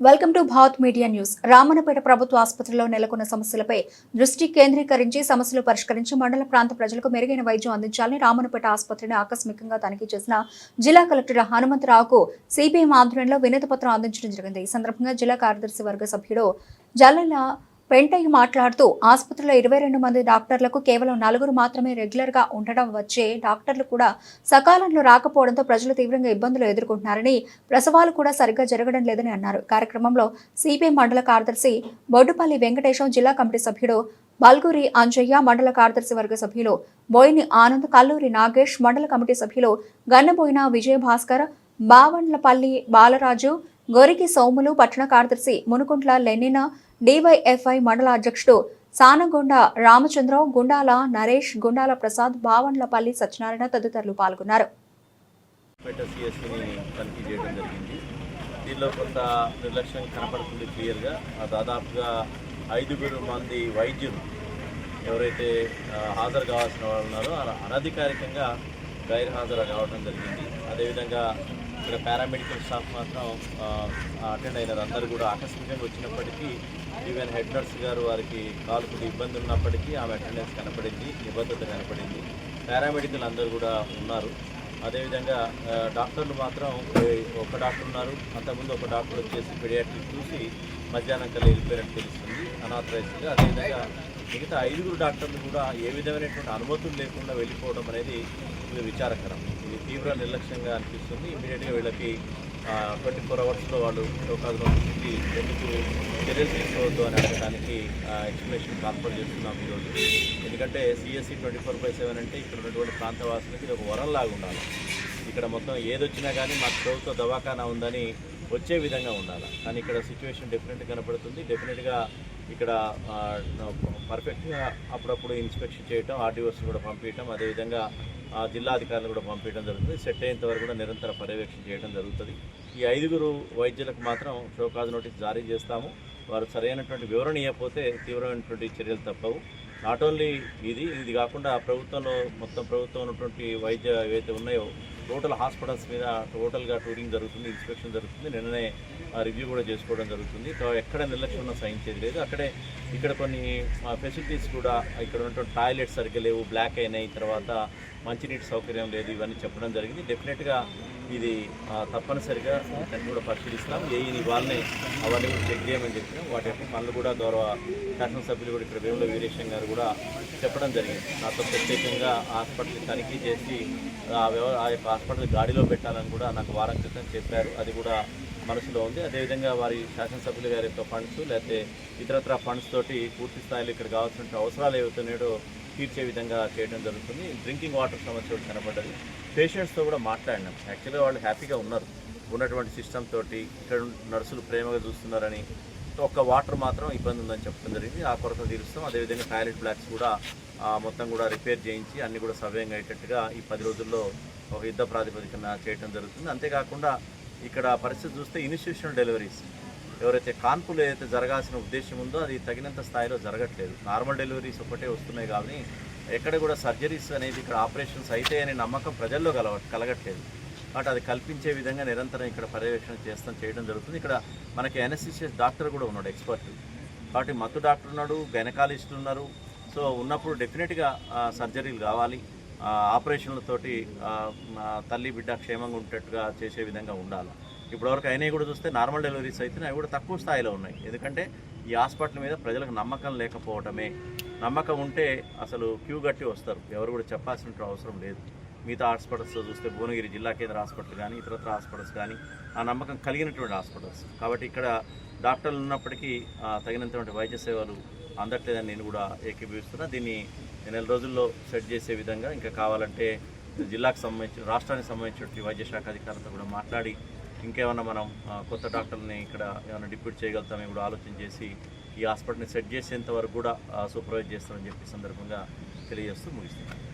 Welcome to Bharat media news. Ramannapeta ప్రభుత్వ ఆసుపత్రిలో నెలకొన్న సమస్యలపై దృష్టి కేంద్రీకరించి సమస్యలు పరిష్కరించి మండల ప్రాంత ప్రజలకు మెరుగైన వైద్యం అందించాలని రామన్నపేట ఆసుపత్రిని ఆకస్మికంగా తనిఖీ చేసిన జిల్లా కలెక్టర్ హనుమంతరావుకు సిపిఎం ఆధ్వర్యంలో వినతి పత్రం అందించడం జరిగింది. ఈ సందర్భంగా జిల్లా కార్యదర్శి వర్గ సభ్యుడు జల్లెల పెంటయ్య మాట్లాడుతూ ఆసుపత్రిలో ఇరవై రెండు మంది డాక్టర్లకు కేవలం నలుగురు మాత్రమే రెగ్యులర్గా ఉండడం వచ్చే డాక్టర్లు కూడా సకాలంలో రాకపోవడంతో ప్రజలు తీవ్రంగా ఇబ్బందులు ఎదుర్కొంటున్నారని ప్రసవాలు కూడా సరిగ్గా జరగడం లేదని అన్నారు. కార్యక్రమంలో సిపిఎం మండల కార్యదర్శి బొడ్డుపల్లి వెంకటేశం జిల్లా కమిటీ సభ్యుడు బల్గూరి అంజయ్య మండల కార్యదర్శి వర్గ సభ్యులు బోయిని ఆనంద్ కల్లూరి నాగేష్ మండల కమిటీ సభ్యులు గన్నబోయిన విజయభాస్కర్ బావండ్లపల్లి బాలరాజు గోరికి సోములు పట్టణ కార్యదర్శి మునుకుంట్ల లెన్నిన డివైఎఫ్ఐ మండల అధ్యక్షుడు సానగొండ రామచంద్రం గుండాల నరేష్ గుండాల ప్రసాద్ బావండ్లపల్లి సత్యనారాయణ తదితరులు పాల్గొన్నారు. దీనిలో కొంత నిర్లక్ష్యం కనపడుతుంది క్లియర్గా. దాదాపుగా ఐదుగురు మంది వైద్యులు ఎవరైతే హాజరు కావాల్సిన వాళ్ళు ఉన్నారో అనధికారికంగా గైర్హాజరు కావడం జరిగింది. అదేవిధంగా ఇక్కడ పారామెడికల్ స్టాఫ్ మాత్రం అటెండ్ అయినారు. అందరూ కూడా ఆకస్మికంగా వచ్చినప్పటికీ ఈవెన్ హెడ్ నర్స్ గారు వారికి కాలు కొద్ది ఇబ్బంది ఉన్నప్పటికీ ఆమె అటెండెన్స్ కనపడింది నిబద్ధత కనపడింది. పారామెడికల్ అందరూ కూడా ఉన్నారు. అదేవిధంగా డాక్టర్లు మాత్రం ఒక డాక్టర్ ఉన్నారు. అంతకుముందు ఒక డాక్టర్ వచ్చేసి పెడియాట్రిక్ చూసి మధ్యాహ్నం కల్లా వెళ్ళిపోయినట్టు తెలుస్తుంది అనాథరైజ్గా అదేవిధంగా మిగతా ఐదుగురు డాక్టర్లు కూడా ఏ విధమైనటువంటి అనుమతులు లేకుండా వెళ్ళిపోవడం అనేది విచారకరం. తీవ్ర నిర్లక్ష్యంగా అనిపిస్తుంది. ఇమీడియట్గా వీళ్ళకి ట్వంటీ ఫోర్ అవర్స్లో వాళ్ళు షోకాజ్ నోటీస్కి ఎందుకు చర్యలు తీసుకోవద్దు అని అడగడానికి ఎక్స్ప్లెనేషన్ కాన్ఫర్ చేస్తున్నాం ఈరోజు. ఎందుకంటే CSC twenty four by seven అంటే ఇక్కడ ఉన్నటువంటి ప్రాంతవాసులకి ఇది ఒక వరంలాగా ఉండాలి. ఇక్కడ మొత్తం ఏదొచ్చినా కానీ మాకు ప్రభుత్వ దవాఖానా ఉందని వచ్చే విధంగా ఉండాలి? కానీ ఇక్కడ సిచ్యువేషన్ డెఫినెట్ కనపడుతుంది. డెఫినెట్గా ఇక్కడ పర్ఫెక్ట్గా అప్పుడప్పుడు ఇన్స్పెక్షన్ చేయటం ఆర్డీఓస్ కూడా పంపించడం అదేవిధంగా ఆ, జిల్లా అధికారులు కూడా పంపించడం జరుగుతుంది. సెట్ అయ్యేంత వరకు కూడా నిరంతర పర్యవేక్షణ చేయడం జరుగుతుంది. ఈ ఐదుగురు వైద్యులకు మాత్రం షోకాజ్ నోటీస్ జారీ చేస్తాము. వారు సరైనటువంటి వివరణ ఇవ్వకపోతే తీవ్రమైనటువంటి చర్యలు తప్పవు. నాట్ ఓన్లీ ఇది ఇది కాకుండా ప్రభుత్వంలో మొత్తం ప్రభుత్వం ఉన్నటువంటి వైద్య ఏవైతే ఉన్నాయో టోటల్ హాస్పిటల్స్ మీద టోటల్గా టూరింగ్ జరుగుతుంది ఇన్స్పెక్షన్ జరుగుతుంది. నిన్ననే ఆ రివ్యూ కూడా చేసుకోవడం జరుగుతుంది. ఎక్కడ నిర్లక్ష్యం ఉన్న సహించేది లేదు అక్కడే ఇక్కడ కొన్ని ఫెసిలిటీస్ కూడా ఇక్కడ ఉన్నటువంటి టాయిలెట్స్ సరిగ్గా లేవు బ్లాక్ అయినాయి తర్వాత మంచినీటి సౌకర్యం లేదు ఇవన్నీ చెప్పడం జరిగింది. డెఫినెట్గా ఇది తప్పనిసరిగా దాన్ని కూడా పరిశీలిస్తాం. ఏ వాళ్ళని అవన్నీ కూడా చెక్ చేయమని చెప్పినాం. వాటి యొక్క పనులు కూడా గౌరవ శాసనసభ్యులు కూడా ఇక్కడ వేముల వీరేశం గారు కూడా చెప్పడం జరిగింది. నాతో ప్రత్యేకంగా హాస్పిటల్ తనిఖీ చేసి ఆ వ్యవ ఆ యొక్క హాస్పిటల్ గాడిలో పెట్టాలని కూడా నాకు వారం క్రితం చెప్పారు. అది కూడా మనసులో ఉంది. అదేవిధంగా వారి శాసనసభ్యులు గారి యొక్క ఫండ్స్ లేకపోతే ఇతరత్ర ఫండ్స్ తోటి పూర్తి స్థాయిలో ఇక్కడ కావాల్సిన అవసరాలు ఏవైతున్నాయో తీర్చే విధంగా చేయడం జరుగుతుంది. డ్రింకింగ్ వాటర్ సమస్య కూడా కనపడ్డది పేషెంట్స్తో కూడా మాట్లాడినాం. యాక్చువల్గా వాళ్ళు హ్యాపీగా ఉన్నారు. ఉన్నటువంటి సిస్టమ్ తోటి ఇక్కడ నర్సులు ప్రేమగా చూస్తున్నారని ఒక్క వాటర్ మాత్రం ఇబ్బంది ఉందని చెప్పడం జరిగింది. ఆ కొరత తీరుస్తాం. అదేవిధంగా టాయిలెట్ బ్లాక్స్ కూడా మొత్తం కూడా రిపేర్ చేయించి అన్ని కూడా సవ్యంగా అయ్యేటట్టుగా ఈ పది రోజుల్లో ఒక యుద్ధ ప్రాతిపదికన చేయడం జరుగుతుంది. అంతేకాకుండా ఇక్కడ పరిస్థితి చూస్తే ఇన్స్టిట్యూషనల్ డెలివరీస్. ఎవరైతే కాన్పులు ఏదైతే జరగాల్సిన ఉద్దేశం ఉందో అది తగినంత స్థాయిలో జరగట్లేదు. నార్మల్ డెలివరీస్ ఒకటే వస్తున్నాయి కానీ ఎక్కడ కూడా సర్జరీస్ అనేది ఇక్కడ ఆపరేషన్స్ అయితే అనే నమ్మకం ప్రజల్లో కలవ కలగట్లేదు. కాబట్టి అది కల్పించే విధంగా నిరంతరం ఇక్కడ పర్యవేక్షణ చేస్తాం చేయడం జరుగుతుంది. ఇక్కడ మనకి ఎన్ఎస్సిసిఎస్ డాక్టర్ కూడా ఉన్నాడు ఎక్స్పర్ట్. కాబట్టి మత్తు డాక్టర్ ఉన్నాడు గైనకాలజిస్టులు ఉన్నారు. సో ఉన్నప్పుడు డెఫినెట్గా సర్జరీలు కావాలి. ఆపరేషన్లతోటి తల్లి బిడ్డ క్షేమంగా ఉండేట్టుగా చేసే విధంగా ఉండాలి. ఇప్పటివరకు అయినవి కూడా చూస్తే నార్మల్ డెలివరీస్ అయితే అవి కూడా తక్కువ స్థాయిలో ఉన్నాయి. ఎందుకంటే ఈ హాస్పిటల్ మీద ప్రజలకు నమ్మకం లేకపోవటమే. నమ్మకం ఉంటే అసలు క్యూ కట్టి వస్తారు. ఎవరు కూడా చెప్పాల్సిన అవసరం లేదు. మిగతా హాస్పిటల్స్ చూస్తే భువనగిరి జిల్లా కేంద్ర హాస్పిటల్ కానీ ఇతరత్ర హాస్పిటల్స్ కానీ ఆ నమ్మకం కలిగినటువంటి హాస్పిటల్స్. కాబట్టి ఇక్కడ డాక్టర్లు ఉన్నప్పటికీ తగినంతటువంటి వైద్య సేవలు అందట్లేదని నేను కూడా ఏకీభవిస్తున్నా. దీన్ని నెల రోజుల్లో సెట్ చేసే విధంగా ఇంకా కావాలంటే జిల్లాకు సంబంధించి రాష్ట్రానికి సంబంధించిన వైద్య శాఖ అధికారులతో కూడా మాట్లాడి ఇంకేమన్నా మనం కొత్త డాక్టర్ని ఇక్కడ ఏమైనా డిప్యూట్ చేయగలుగుతామని కూడా ఆలోచన చేసి ఈ హాస్పిటల్ని సెట్ చేసేంత వరకు కూడా సూపర్వైజ్ చేస్తామని చెప్పి సందర్భంగా తెలియజేస్తూ ముగిస్తున్నాను.